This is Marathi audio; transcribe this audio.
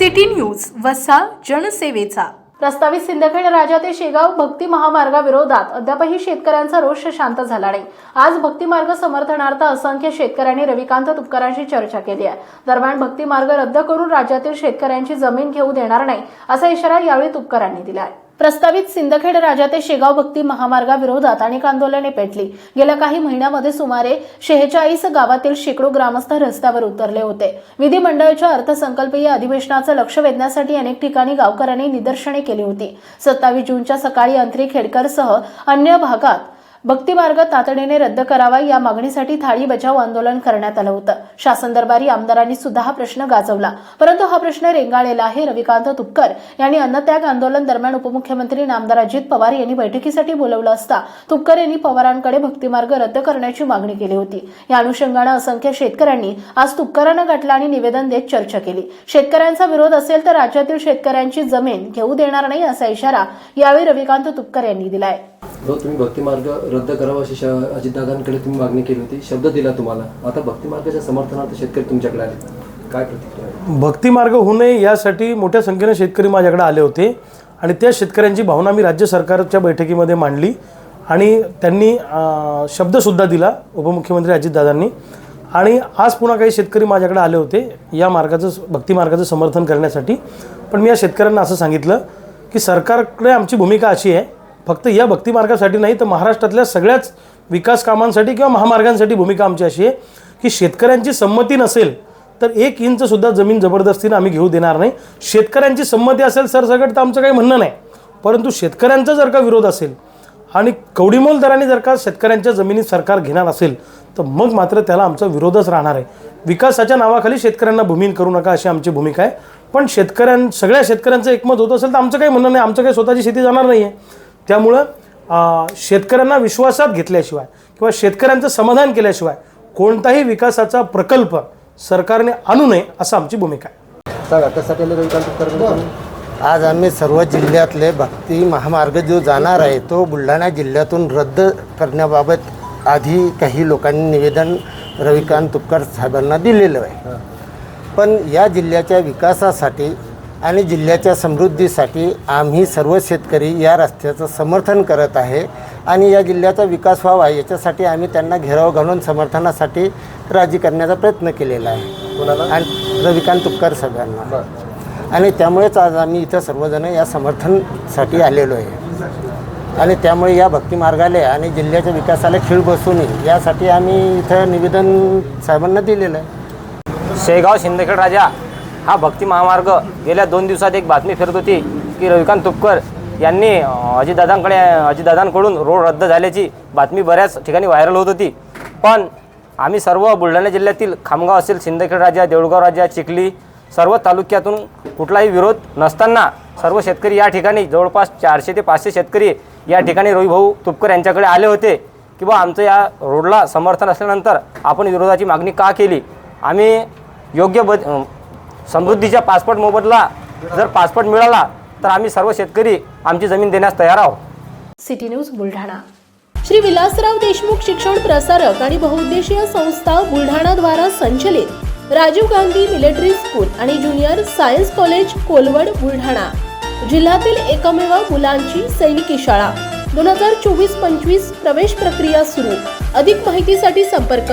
सिटी न्यूज वसा जनसेवेचा. प्रस्तावित सिंदखेड राजा ते शेगाव भक्ती महामार्गाविरोधात अद्यापही शेतकऱ्यांचा रोष शांत झाला नाही. आज भक्ती मार्ग समर्थनार्थ असंख्य शेतकऱ्यांनी रविकांत तुपकरांशी चर्चा केली आहे. दरम्यान भक्ती मार्ग रद्द करून राज्यातील शेतकऱ्यांची जमीन घेऊ देणार नाही असा इशारा यावेळी तुपकरांनी दिला आहे प्रस्तावित सिंदखेड राजा ते शेगाव भक्ती महामार्गाविरोधात अनेक आंदोलने पेटली. गेल्या काही महिन्यामध्ये सुमारे शेहेचाळीस गावातील शेकडो ग्रामस्थ रस्त्यावर उतरले होते. विधिमंडळाच्या अर्थसंकल्पीय अधिवेशनाचं लक्ष वेधण्यासाठी अनेक ठिकाणी गावकऱ्यांनी निदर्शने केली होती. सत्तावीस जूनच्या सकाळी अंतरी खेडकरसह अन्य भागात भक्ती मार्ग तातडीने रद्द करावा या मागणीसाठी थाळी बचाव आंदोलन करण्यात आलं होतं. शासन दरबारी आमदारांनी सुद्धा हा प्रश्न गाजवला. परंतु हा प्रश्न रेंगाळलेला आहे रविकांत तुपकर यांनी अन्नत्याग आंदोलन दरम्यान उपमुख्यमंत्री नामदार अजित पवार यांनी बैठकीसाठी बोलवलं असता तुपकर यांनी पवारांकडे भक्तिमार्ग रद्द करण्याची मागणी केली होती. या अनुषंगानं असंख्य शेतकऱ्यांनी आज तुपकरांना गाठला आणि निवेदन देत चर्चा केली. शेतकऱ्यांचा विरोध असेल तर राज्यातील शेतकऱ्यांची जमीन घेऊ देणार नाही असा इशारा यावेळी रविकांत तुपकर यांनी दिलाय. तुम्ही भक्तिमार्ग रद्द करावा अशी श- अजितदादांकडे तुम्ही मागणी केली होती शब्द दिला तुम्हाला. आता भक्तिमार्गाच्या समर्थनार्थ शेतकरी तुमच्याकडे आले. काय प्रतिक्रिया भक्तिमार्ग होऊ नये यासाठी मोठ्या संख्येने शेतकरी माझ्याकडे आले होते आणि त्या शेतकऱ्यांची भावना मी राज्य सरकारच्या बैठकीमध्ये मांडली आणि त्यांनी शब्दसुद्धा दिला उपमुख्यमंत्री अजितदादांनी आणि आज पुन्हा काही शेतकरी माझ्याकडे आले होते या मार्गाचं भक्तिमार्गाचं समर्थन करण्यासाठी. पण मी या शेतकऱ्यांना असं सांगितलं की सरकारकडे आमची भूमिका अशी आहे फक्त या भक्तिमार्गासाठी नाही तर महाराष्ट्रातल्या सगळ्याच विकास कामांसाठी किंवा महामार्गांसाठी भूमिका आमची अशी आहे की शेतकऱ्यांची संमती नसेल तर एक इंचसुद्धा जमीन जबरदस्तीनं आम्ही घेऊ देणार नाही. शेतकऱ्यांची संमती असेल सरसकट तर आमचं काही म्हणणं नाही. परंतु शेतकऱ्यांचा जर का विरोध असेल आणि कवडीमोल दराने जर का शेतकऱ्यांच्या जमिनीत सरकार घेणार असेल तर मग मात्र त्याला आमचा विरोधच राहणार आहे. विकासाच्या नावाखाली शेतकऱ्यांना भूमीन करू नका अशी आमची भूमिका आहे. पण शेतकऱ्यां सगळ्या शेतकऱ्यांचं एकमत होत असेल तर आमचं काही म्हणणं नाही. आमचं काही स्वतःची शेती जाणार नाही आहे त्यामुळं शेतकऱ्यांना विश्वासात घेतल्याशिवाय किंवा शेतकऱ्यांचं समाधान केल्याशिवाय कोणताही विकासाचा प्रकल्प सरकारने आणू नये असं आमची भूमिका आहे? आज आम्ही सर्व जिल्ह्यातले भक्ती महामार्ग जो जाणार आहे तो बुलढाणा जिल्ह्यातून रद्द करण्याबाबत आधी काही लोकांनी निवेदन रविकांत तुपकर साहेबांना दिलेलं आहे. पण या जिल्ह्याच्या विकासासाठी आणि जिल्ह्याच्या समृद्धीसाठी आम्ही सर्व शेतकरी या रस्त्याचं समर्थन करत आहे. आणि या जिल्ह्याचा विकास व्हावा याच्यासाठी आम्ही त्यांना घेराव घालून समर्थनासाठी राजी करण्याचा प्रयत्न केलेला आहे. कोणाला? आणि रविकांत तुपकर साहेबांना बरं. आणि त्यामुळेच आज आम्ही इथं सर्वजण या समर्थनसाठी आलेलो आहे. आणि त्यामुळे या भक्ती मार्गाला आणि जिल्ह्याच्या विकासाला खीळ बसू नये यासाठी आम्ही इथं निवेदन साहेबांना दिलेलं आहे. शेगाव शिंदखेड राजा हा भक्ती महामार्ग गेल्या दोन दिवसात एक बातमी फिरत होती की रविकांत तुपकर यांनी अजितदादांकडे अजितदादांकडून रोड रद्द झाल्याची बातमी बऱ्याच ठिकाणी व्हायरल होत होती. पण आम्ही सर्व बुलढाणा जिल्ह्यातील खामगाव असेल सिंदखेड राजा देऊळगाव राजा चिखली सर्व तालुक्यातून कुठलाही विरोध नसताना सर्व शेतकरी या ठिकाणी जवळपास चारशे ते पाचशे शेतकरी या ठिकाणी रविभाऊ तुपकर यांच्याकडे आले होते की बा आमचं या रोडला समर्थन असल्यानंतर आपण विरोधाची मागणी का केली? आम्ही योग्य बद समृद्धीच्या पासपोर्ट मोबदला जर पासपोर्ट मिळाला तर आम्ही सर्व शेतकरी आमची जमीन देण्यास तयार आहोत. City news Buldhana. Shri Vilasrao Deshmukh शिक्षण प्रसारक आणि बहुउद्देशीय संस्था बुलढाणा द्वारा संचलित राजीव गांधी मिलिटरी स्कूल आणि junior science college Kolwad Buldhana. जिल्ह्यातील एकमेव मुलांची सैनिकी शाळा. दोन हजार चोवीस पंचवीस प्रवेश प्रक्रिया सुरू. अधिक माहितीसाठी संपर्क